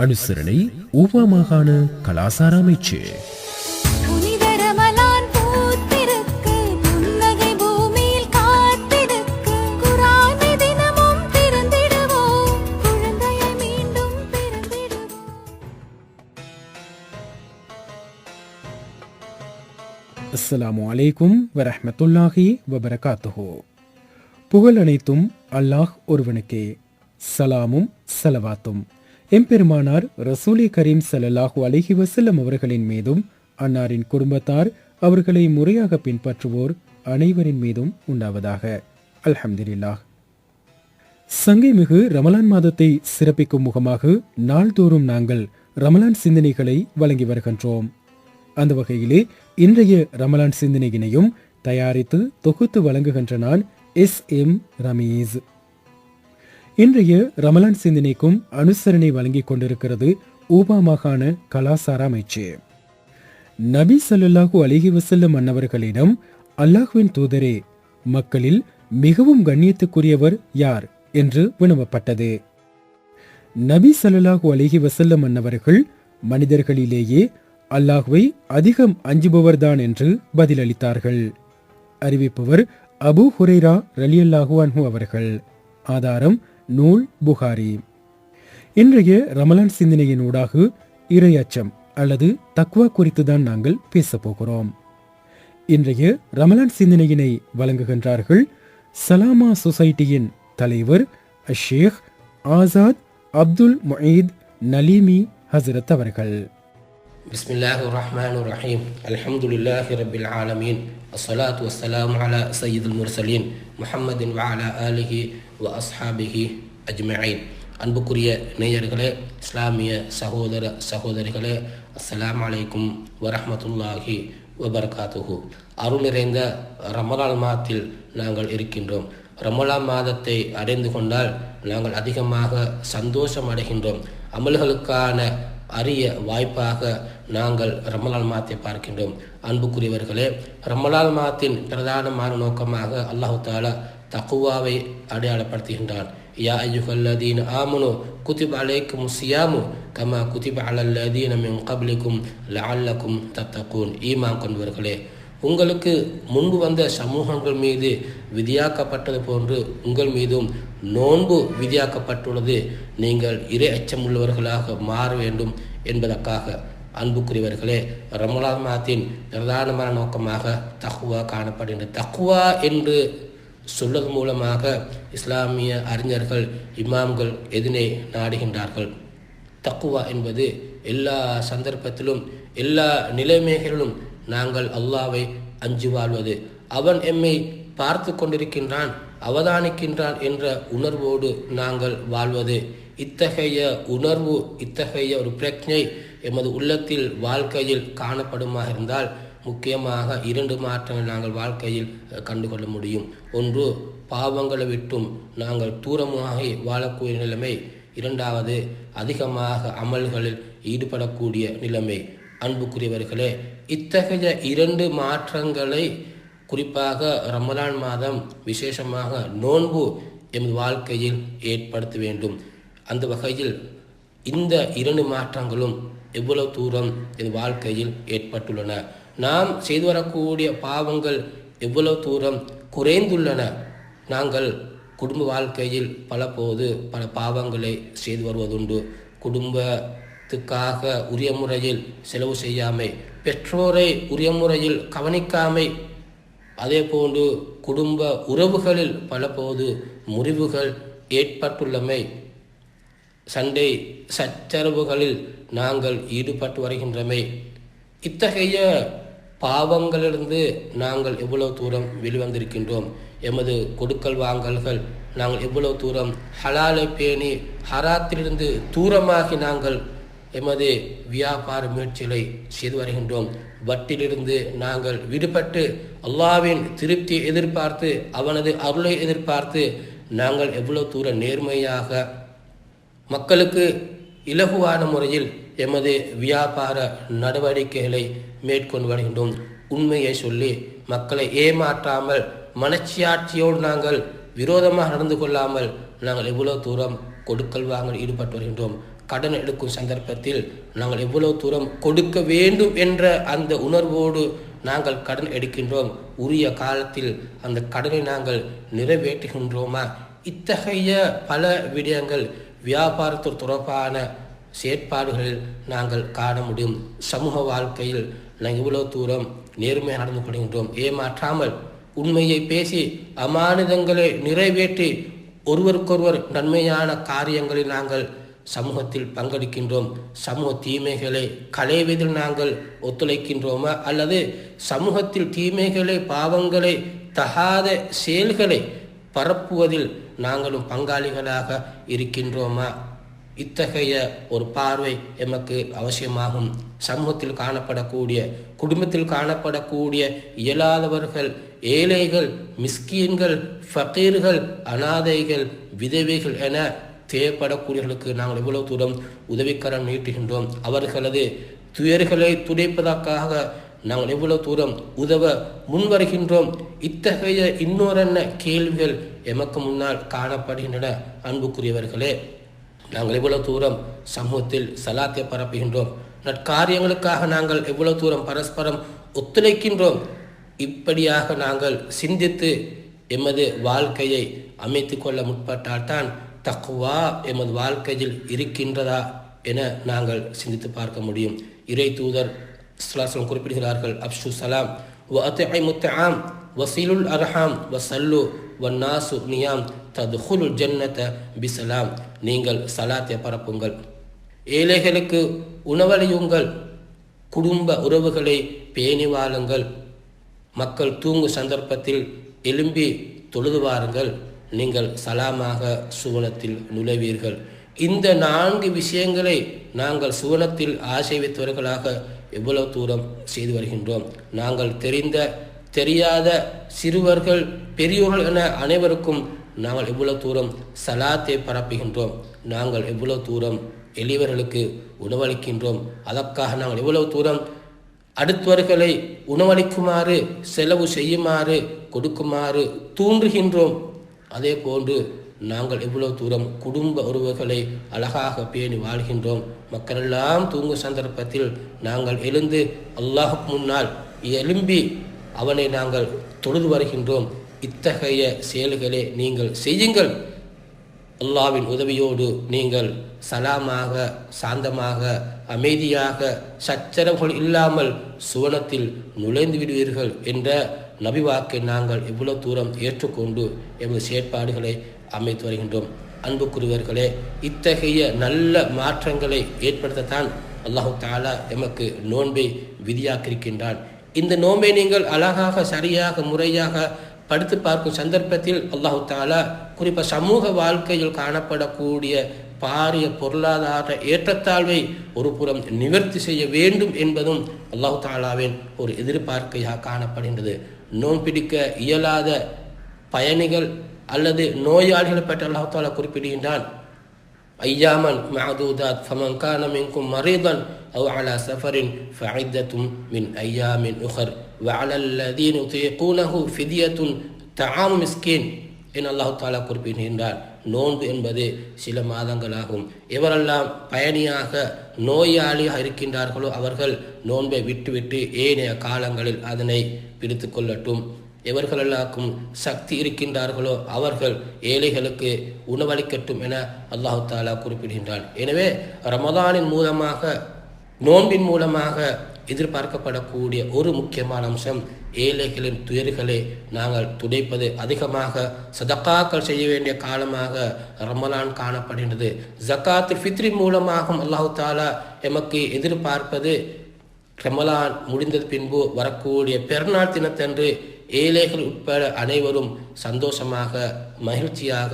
அனுசரணை குழந்தையை மீண்டும் பிறந்திடுவோம் அஸ்ஸலாமு அலைக்கும் வரஹ்மத்துல்லாஹி வபரகாத்துஹு. புகழ் அனைத்தும் அல்லாஹ் ஒருவனுக்கே. சலாமும் சலவாத்தும். எம்பெருமானார் ரசூலி கரீம் ஸல்லல்லாஹு அலிஹி வசல்லம் அவர்களின் மீதும் அன்னாரின் குடும்பத்தார் அவர்களை முறையாக பின்பற்றுவோர் அனைவரின் மீதும் உண்டாவதாக. அல்ஹம்துலில்லாஹ். சங்கைமிகு ரமலான் மாதத்தை சிறப்பிக்கும் முகமாக நாள்தோறும் நாங்கள் ரமலான் சிந்தனைகளை வழங்கி வருகின்றோம். அந்த வகையிலே இன்றைய ரமலான் சிந்தனையினையும் தயாரித்து தொகுத்து வழங்குகின்ற நான் எஸ் எம் ரமீஸ். இன்றைய ரமலான் சிந்தனைக்கும் அனுசரணை வழங்கிக் கொண்டிருக்கிறது ஊபா மாகாண கலாசார அமைச்சு. நபி ஸல்லல்லாஹு அலிஹி வசல்லம் அன்னவர்களிடம் அல்லாஹ்வின் தூதரே மக்களில் மிகவும் கண்ணியத்துக்குரியவர் யார் என்று வினவப்பட்டது. நபி ஸல்லல்லாஹு அலிஹி வசல்லம் அன்னவர்கள் மனிதர்களிலேயே அல்லாஹுவை அதிகம் அஞ்சுபவர்தான் என்று பதிலளித்தார்கள். அறிவிப்பவர் அபு ஹுரைரா ரலியல்லாஹு அன்ஹு அவர்கள். ஆதாரம் நூல் புகாரி. இன்றைய ரமலான் சிந்தனையின் ஊடாக இறை அல்லது தக்வா குறித்து தான் நாங்கள் பேசப் போகிறோம் இன்றைய ரமலான் சிந்தனையினை வழங்குகின்றார்கள் சலாமா சொசைட்டியின் தலைவர் ஷேக் ஆசாத் அப்துல் முயீத் நலீமி ஹசரத் அவர்கள். بسم الله الرحمن الرحيم الحمد لله رب العالمين الصلاة والسلام على سيد المرسلين محمد وعلى آله وأصحابه أجمعين அன்புக்குரிய நேயர்களே இஸ்லாமிய சகோதர சகோதரிகளே அஸ்ஸலாமு அலைக்கும் வரஹ்மத்துல்லாஹி வபரகாத்துஹு அருள் நிறைந்த ரமலான் மாதத்தில் நாங்கள் இருக்கின்றோம் ரமலான் மாதத்தை அடைந்து கொண்டால் நாங்கள் அதிகமாக சந்தோஷம் அடைகின்றோம் அமல்களுக்கான அரிய வாய்ப்பாக நாங்கள் ரமலால் மாத்தை பார்க்கின்றோம். அன்புக்குரியவர்களே ரமலான் மாத்தின் பிரதானமான நோக்கமாக அல்லாஹு தாலா தக்குவாவை அடையாளப்படுத்துகின்றான். யா ஐயுகல்லதீன் ஆமுனு குதிப் அலைக்கும் சியாமு கமா குதிப் அலல்லதீன மின் கபலிக்கும் லஅல்லக்கும் தத்தக்கூன் ஈமான் கொண்டவர்களே உங்களுக்கு முன்பு வந்த சமூகங்கள் மீது விதியாக்கப்பட்டது போன்று உங்கள் மீதும் நோன்பு விதியாக்கப்பட்டுள்ளது. நீங்கள் இறை அச்சமுள்ளவர்களாக மாற வேண்டும் என்பதற்காக அன்புக்குரியவர்களே ரமலான் மாதத்தின் பிரதானமான நோக்கமாக தக்குவா காணப்படுகின்றது தக்குவா என்று சொல்வது மூலமாக இஸ்லாமிய அறிஞர்கள் இமாம்கள் எதினை நாடுகின்றார்கள். தக்குவா என்பது எல்லா சந்தர்ப்பத்திலும் எல்லா நிலைமைகளிலும் நாங்கள் அல்லாவை அஞ்சு வாழ்வது. அவன் எம்மை பார்த்து கொண்டிருக்கின்றான் அவதானிக்கின்றான் என்ற உணர்வோடு நாங்கள் வாழ்வது. இத்தகைய உணர்வு இத்தகைய ஒரு பிரக்ஞை எமது உள்ளத்தில் வாழ்க்கையில் காணப்படுமாக இருந்தால் முக்கியமாக இரண்டு மாற்றங்கள் நாங்கள் வாழ்க்கையில் கண்டுகொள்ள முடியும். ஒன்று பாவங்களை விட்டும் நாங்கள் தூரமாகி வாழக்கூடிய நிலைமை. இரண்டாவது அதிகமாக அமல்களில் ஈடுபடக்கூடிய நிலைமை. அன்புக்குரியவர்களே இத்தகைய இரண்டு மாற்றங்களை குறிப்பாக ரமலான் மாதம் விசேஷமாக நோன்பு எமது வாழ்க்கையில் ஏற்படுத்த வேண்டும். அந்த வகையில் இந்த இரண்டு மாற்றங்களும் எவ்வளவு தூரம் என் வாழ்க்கையில் ஏற்பட்டுள்ளன. நாம் செய்து வரக்கூடிய பாவங்கள் எவ்வளவு தூரம் குறைந்துள்ளன. நாங்கள் குடும்ப வாழ்க்கையில் பல போது பல பாவங்களை செய்து வருவதுண்டு. குடும்பத்துக்காக உரிய முறையில் செலவு செய்யாமை பெற்றோரை உரிய முறையில் கவனிக்காமை அதே போன்று குடும்ப உறவுகளில் பல போது முறிவுகள் ஏற்பட்டுள்ளமை. சண்டை சச்சரவுகளில் நாங்கள் ஈடுபட்டு வருகின்றமை. இத்தகைய பாவங்களிலிருந்து நாங்கள் எவ்வளவு தூரம் வெளிவந்திருக்கின்றோம்? எமது கொடுக்கல் வாங்கல்கள் நாங்கள் எவ்வளவு தூரம் ஹலாலை பேணி ஹராத்திலிருந்து தூரமாகி நாங்கள் எமது வியாபார முயற்சிகளை செய்து வருகின்றோம். வட்டிலிருந்து நாங்கள் விடுபட்டு அல்லாவின் திருப்தியை எதிர்பார்த்து அவனது அருளை எதிர்பார்த்து நாங்கள் எவ்வளவு தூரம் நேர்மையாக மக்களுக்கு இலகுவான முறையில் எமது வியாபார நடவடிக்கைகளை மேற்கொண்டு வருகின்றோம். உண்மையை சொல்லி மக்களை ஏமாற்றாமல் மனச்சியாட்சியோடு நாங்கள் விரோதமாக நடந்து கொள்ளாமல் நாங்கள் எவ்வளோ தூரம் கொடுக்கல் வாங்கல் ஈடுபட்டு வருகின்றோம். கடன் எடுக்கும் சந்தர்ப்பத்தில் நாங்கள் எவ்வளோ தூரம் கொடுக்க வேண்டும் என்ற அந்த உணர்வோடு நாங்கள் கடன் எடுக்கின்றோம். உரிய காலத்தில் அந்த கடனை நாங்கள் நிறைவேற்றுகின்றோமா? இத்தகைய பல விடயங்கள் வியாபாரத்து தொடர்பான செயற்பாடுகளில் நாங்கள் காண முடியும். சமூக வாழ்க்கையில் நாங்கள் இவ்வளோ தூரம் நேர்மையாக நடந்து கொள்கின்றோம். ஏமாற்றாமல் உண்மையை பேசி அமானிதங்களை நிறைவேற்றி ஒருவருக்கொருவர் நன்மையான காரியங்களில் நாங்கள் சமூகத்தில் பங்கெடுக்கின்றோம். சமூக தீமைகளை களைவதில் நாங்கள் ஒத்துழைக்கின்றோமா? அல்லது சமூகத்தில் தீமைகளை பாவங்களை தகாத செயல்களை பரப்புவதில் நாங்களும் பங்காளிகளாக இருக்கின்றோமா? இத்தகைய ஒரு பார்வை எமக்கு அவசியமாகும். சமூகத்தில் காணப்படக்கூடிய குடும்பத்தில் காணப்படக்கூடிய இயலாதவர்கள் ஏழைகள் மிஸ்கியன்கள் ஃபக்கீர்கள் அனாதைகள் விதவைகள் என தேவைப்படக்கூடியவர்களுக்கு நாங்கள் இவ்வளவு தூரம் உதவிக்கரம் நீட்டுகின்றோம். அவர்களது துயர்களை துடைப்பதற்காக நாங்கள் எவ்வளவு தூரம் உதவ முன்வருகின்றோம். இத்தகைய இன்னொரென்ன கேள்விகள் எமக்கு முன்னால் காணப்படுகின்றன. அன்புக்குரியவர்களே நாங்கள் இவ்வளவு தூரம் சமூகத்தில் சலாத்தை பரப்புகின்றோம் நற்காரியங்களுக்காக நாங்கள் எவ்வளவு தூரம் பரஸ்பரம் ஒத்துழைக்கின்றோம் இப்படியாக நாங்கள் சிந்தித்து எமது வாழ்க்கையை அமைத்து கொள்ள முற்பட்டால்தான் தக்குவா எமது வாழ்க்கையில் இருக்கின்றதா என நாங்கள் சிந்தித்து பார்க்க முடியும். இறை தூதர் குறிப்பிடுகிறார்கள் அப்சு சலாம் முத்தாம் வசீலுல் அர்ஹாம் வசல்லு வன்னாசு நியாம் ததுஹுலு ஜன்னத பிசலாம். நீங்கள் சலாத்தை பரப்புங்கள். ஏழைகளுக்கு உணவளியுங்கள். குடும்ப உறவுகளை பேணி வாழுங்கள். மக்கள் தூங்கும் சந்தர்ப்பத்தில் எழும்பி தொழுது வாருங்கள். நீங்கள் சலாமாக சுவனத்தில் நுழைவீர்கள். இந்த நான்கு விஷயங்களை நாங்கள் சுவனத்தில் ஆசை வைத்தவர்களாக எவ்வளவு தூரம் செய்து வருகின்றோம். நாங்கள் தெரிந்த தெரியாத சிறுவர்கள் பெரியோர்கள் என அனைவருக்கும் நாங்கள் எவ்வளவு தூரம் சலாத்தை பரப்புகின்றோம். நாங்கள் எவ்வளவு தூரம் எளியவர்களுக்கு உணவளிக்கின்றோம். அதற்காக நாங்கள் எவ்வளவு தூரம் அடுத்தவர்களை உணவளிக்குமாறு செலவு செய்யுமாறு கொடுக்குமாறு தூண்டுகின்றோம் அதே போன்று நாங்கள் எவ்வளவு தூரம் குடும்ப உறவுகளை அழகாக பேணி வாழ்கின்றோம். மக்களெல்லாம் தூங்கும் சந்தர்ப்பத்தில் நாங்கள் எழுந்து அல்லாஹுக்கு முன்னால் எழும்பி அவனை நாங்கள் தொழுது வருகின்றோம். இத்தகைய செயல்களை நீங்கள் செய்யுங்கள். அல்லாவின் உதவியோடு நீங்கள் சலாமாக சாந்தமாக அமைதியாக சச்சரவுகள் இல்லாமல் சுவனத்தில் நுழைந்து விடுவீர்கள் என்ற நபிவாக்கை நாங்கள் இவ்வளவு தூரம் ஏற்றுக்கொண்டு எமது செயற்பாடுகளை அமைத்து வருகின்றோம். அன்புக்குரியவர்களே இத்தகைய நல்ல மாற்றங்களை ஏற்படுத்தத்தான் அல்லாஹு தாலா எமக்கு நோன்பை விதியாக்கியிருக்கின்றான். இந்த நோம்பை நீங்கள் அழகாக சரியாக முறையாக படுத்து பார்க்கும் சந்தர்ப்பத்தில் அல்லாஹு தாலா குறிப்பாக சமூக வாழ்க்கையில் காணப்படக்கூடிய பாரிய பொருளாதார ஏற்றத்தாழ்வை ஒரு புறம் நிவர்த்தி செய்ய வேண்டும் என்பதும் அல்லாஹு தாலாவின் ஒரு எதிர்பார்க்கையாக காணப்படுகின்றது. நோன் பிடிக்க இயலாத பயணிகள் அல்லது நோயாளிகளை பற்றி அல்லாஹு தாலா குறிப்பிடுகின்றான். أياما معدودات فمن كان منكم مريضا أو على سفر فعدة من أيام أخر وعلى الذين يطيقونه فدية طعام مسكين என் அல்லாஹு தாலா குறிப்பிடுகின்றார் நோன்பு என்பது சில மாதங்களாகும் எவரெல்லாம் பயணியாக நோயாளியாக இருக்கின்றார்களோ அவர்கள் நோன்பை விட்டுவிட்டு ஏனைய காலங்களில் அதனை பிடித்து கொள்ளட்டும் எவர்களெல்லாக்கும் சக்தி இருக்கின்றார்களோ அவர்கள் ஏழைகளுக்கு உணவளிக்கட்டும் என அல்லாஹு தாலா குறிப்பிடுகின்றான். எனவே ரமதானின் மூலமாக நோன்பின் மூலமாக எதிர்பார்க்கப்படக்கூடிய ஒரு முக்கியமான அம்சம் ஏழைகளின் துயர்களை நாங்கள் துடைப்பது. அதிகமாக சதக்காக்கள் செய்ய வேண்டிய காலமாக ரமலான் காணப்படுகின்றது. ஜக்காத்து ஃபித்ரி மூலமாகவும் அல்லாஹு தாலா எமக்கு எதிர்பார்ப்பது. ரமலான் முடிந்தது பின்பு வரக்கூடிய பெருநாள் தினத்தன்று ஏழைகள் உட்பட அனைவரும் சந்தோஷமாக மகிழ்ச்சியாக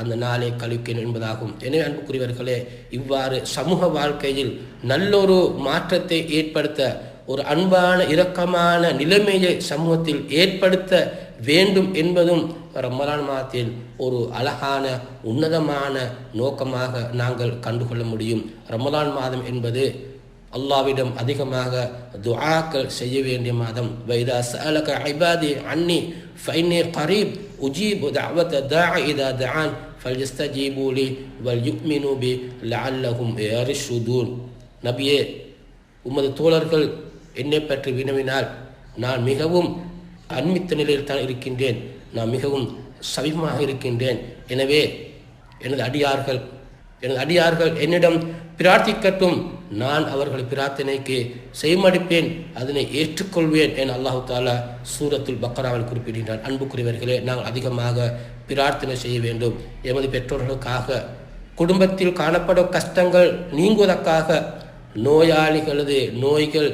அந்த நாளை கழிக்கணும் என்பதாகும். எனவே அன்புக்குரியவர்களே இவ்வாறு சமூக வாழ்க்கையில் நல்லொரு மாற்றத்தை ஏற்படுத்த ஒரு அன்பான இரக்கமான நிலைமையை சமூகத்தில் ஏற்படுத்த வேண்டும் என்பதும் ரமலான் மாதத்தில் ஒரு அழகான உன்னதமான நோக்கமாக நாங்கள் கண்டுகொள்ள முடியும். ரமலான் மாதம் என்பது அல்லாவிடம் அதிகமாக துஆக்கள் செய்ய வேண்டிய மாதம். வைதா சலக ஐபாதி அன்னி ஃபைனே கரீப் உஜீபு தஅவத தா இதா தஆன் ஃபல்யஸ்தஜீபு வல் யுக்மினு பி லஅல்லஹும் சுதூன் நபியே உமது தோழர்கள் என்னை பற்றி வினவினால் நான் மிகவும் அன்மித்த நிலையில் தான் இருக்கின்றேன். நான் மிகவும் சமீபமாக இருக்கின்றேன். எனவே எனது அடியார்கள் எனது அடியார்கள் என்னிடம் பிரார்த்திக்கட்டும். நான் அவர்கள் பிரார்த்தனைக்கு செய்மடிப்பேன் அதனை ஏற்றுக்கொள்வேன் என அல்லாஹு தாலா சூரத்துல் பக்கராவில் குறிப்பிடுகின்றார் அன்புக்குரியவர்களே நாங்கள் அதிகமாக பிரார்த்தனை செய்ய வேண்டும். எமது பெற்றோர்களுக்காக குடும்பத்தில் காணப்படும் கஷ்டங்கள் நீங்குவதற்காக நோயாளிகளது நோய்கள்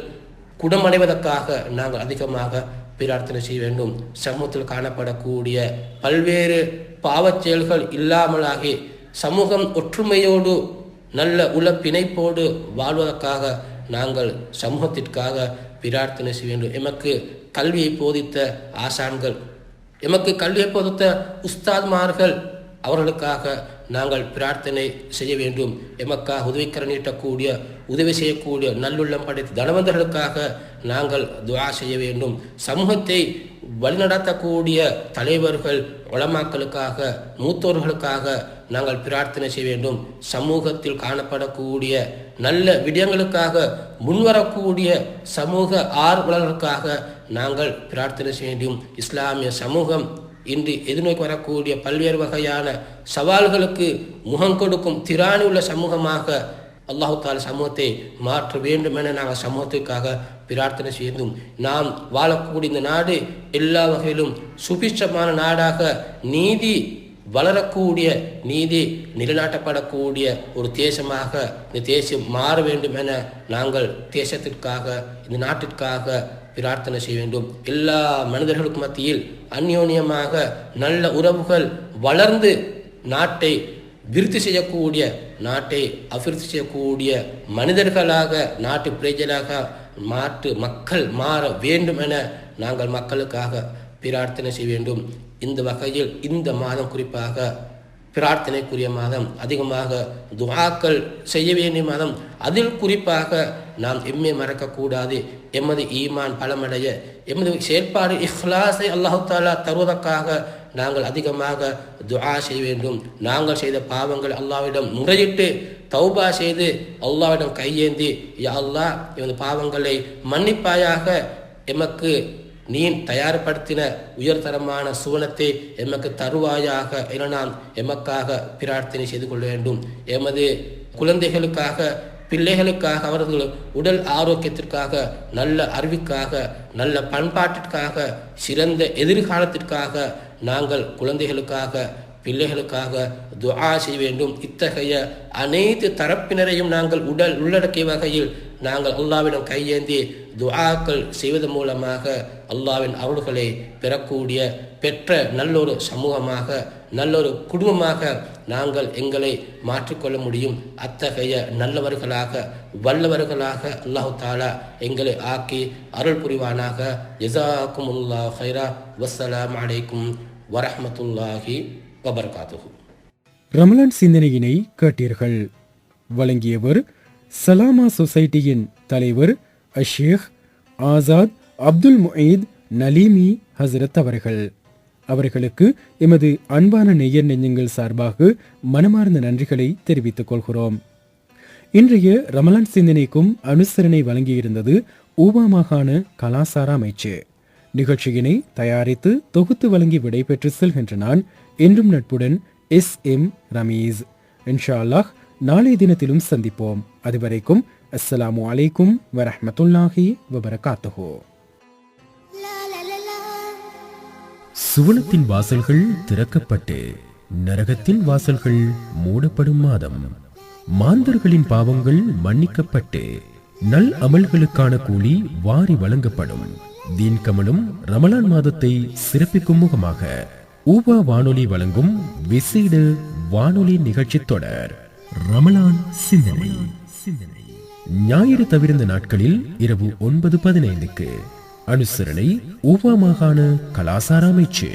குணமடைவதற்காக நாங்கள் அதிகமாக பிரார்த்தனை செய்ய வேண்டும். சமூகத்தில் காணப்படக்கூடிய பல்வேறு பாவச் செயல்கள் இல்லாமலாகி சமூகம் ஒற்றுமையோடு நல்ல உள்ள பிணைப்போடு வாழ்வதற்காக நாங்கள் சமூகத்திற்காக பிரார்த்தனை செய்ய வேண்டும். எமக்கு கல்வியை போதித்த ஆசான்கள் எமக்கு கல்வியை போதித்த உஸ்தாத்மார்கள் அவர்களுக்காக நாங்கள் பிரார்த்தனை செய்ய வேண்டும். எமக்காக உதவிக்கரம் நீட்டக்கூடிய உதவி செய்யக்கூடிய நல்லுள்ளம் படைத்த தனவந்தர்களுக்காக நாங்கள் துவா செய்ய வேண்டும். சமூகத்தை வழிநடத்தக்கூடிய தலைவர்கள் உளமாக்களுக்காக மூத்தோர்களுக்காக நாங்கள் பிரார்த்தனை செய்ய வேண்டும். சமூகத்தில் காணப்படக்கூடிய நல்ல விடயங்களுக்காக முன்வரக்கூடிய சமூக ஆர்வலர்களுக்காக நாங்கள் பிரார்த்தனை செய்ய வேண்டும். இஸ்லாமிய சமூகம் இன்று எதிர்நோக்கி வரக்கூடிய பல்வேறு வகையான சவால்களுக்கு முகம் கொடுக்கும் திராணி உள்ள சமூகமாக அல்லாஹு தால சமூகத்தை மாற்ற வேண்டும் என நாங்கள் சமூகத்திற்காக பிரார்த்தனை செய்தும் நாம் வாழக்கூடிய இந்த நாடு எல்லா வகையிலும் சுபிட்சமான நாடாக நீதி வளரக்கூடிய நீதி நிலைநாட்டப்படக்கூடிய ஒரு தேசமாக இந்த தேசம் மாற வேண்டும் என நாங்கள் தேசத்திற்காக இந்த நாட்டிற்காக பிரார்த்தனை செய்ய வேண்டும். எல்லா மனிதர்களுக்கு மத்தியில் அந்யோன்யமாக நல்ல உறவுகள் வளர்ந்து நாட்டை விருத்தி செய்யக்கூடிய நாட்டை அபிவிருத்தி செய்யக்கூடிய மனிதர்களாக நாட்டு பிரஜலாக மாற்று மக்கள் மாற வேண்டும் என நாங்கள் மக்களுக்காக பிரார்த்தனை செய்ய வேண்டும். இந்த வகையில் இந்த மாதம் குறிப்பாக பிரார்த்தனைக்குரிய மாதம் அதிகமாக துவாக்கள் செய்ய வேண்டிய மாதம் அதில் குறிப்பாக நாம் எம்மை மறக்கக்கூடாது. எமது ஈமான் பலமடைய எமது செயற்பாடு இஃப்லாஸை அல்லாஹு தாலா தருவதற்காக நாங்கள் அதிகமாக துஆ செய்ய வேண்டும். நாங்கள் செய்த பாவங்கள் அல்லாவிடம் முறையிட்டு தௌபா செய்து அல்லாவிடம் கையேந்தி யா அல்லா எமது பாவங்களை மன்னிப்பாயாக எமக்கு நீ தயார்படுத்தின உயர்தரமான சுவனத்தை எமக்கு தருவாயாக என நாம் எமக்காக பிரார்த்தனை செய்து கொள்ள வேண்டும். எமது குழந்தைகளுக்காக பிள்ளைகளுக்காக அவர்கள் உடல் ஆரோக்கியத்திற்காக நல்ல அறிவுக்காக நல்ல பண்பாட்டிற்காக சிறந்த எதிர்காலத்திற்காக நாங்கள் குழந்தைகளுக்காக பிள்ளைகளுக்காக துஆ செய்ய வேண்டும். இத்தகைய அனைத்து தரப்பினரையும் நாங்கள் உடல் உள்ளடக்கிய வகையில் நாங்கள் அல்லாவிடம் கையேந்தி துஆக்கள் செய்வதன் மூலமாக அல்லாவின் அருள்களை பெறக்கூடிய பெற்ற நல்லொரு சமூகமாக நல்லொரு குடும்பமாக நாங்கள் எங்களை மாற்றிக்கொள்ள முடியும். அத்தகைய நல்லவர்களாக வல்லவர்களாக அல்லாஹு தாலா எங்களை ஆக்கி அருள் புரிவானாக. ஜசாக்கும் உல்லா ஹைரா வசலாம் அலைக்கும். வரமத்துல்லாஹி வபர்காத்துஹு ரமலான் சிந்தனையினை கேட்டீர்கள். வழங்கியவர் சலாமா சொசைட்டியின் தலைவர் அஷேக் ஆசாத் அப்துல் முயீத் நலீமி ஹசரத் அவர்கள். அவர்களுக்கு எமது அன்பான நெய்யர் நெஞ்சங்கள் சார்பாக மனமார்ந்த நன்றிகளை தெரிவித்துக் கொள்கிறோம். இன்றைய ரமலான் சிந்தனைக்கும் அனுசரணை வழங்கியிருந்தது ஊபா மாகாண கலாசார அமைச்சு. நிகழ்ச்சியினை தயாரித்து தொகுத்து வழங்கி விடைபெற்று செல்கின்ற நான் என்றும் நட்புடன் எஸ் எம் ரமீஸ். இன்ஷா அல்லாஹ் நாளைய தினத்திலும் சந்திப்போம். அதுவரைக்கும் அஸ்ஸலாமு அலைக்கும் வரஹ்மத்துல்லாஹி வபரகாத்துஹு. சுவனத்தின் வாசல்கள் திறக்கப்பட்டு நரகத்தின் வாசல்கள் மூடப்படும் மாதம். மாந்தர்களின் பாவங்கள் மன்னிக்கப்பட்டு நல் அமல்களுக்கான கூலி வாரி வழங்கப்படும். தீன் கமலும் ரமலான் மாதத்தை சிறப்பிக்கும் முகமாக ஊபா வானொலி வழங்கும் விசேட வானொலி நிகழ்ச்சி தொடர் ரமலான் சிந்தனை. சிந்தனை ஞாயிறு தவிர்ந்த நாட்களில் இரவு ஒன்பது பதினைந்துக்கு அனுசரணை ஊபா மாகாண கலாசார அமைச்சு.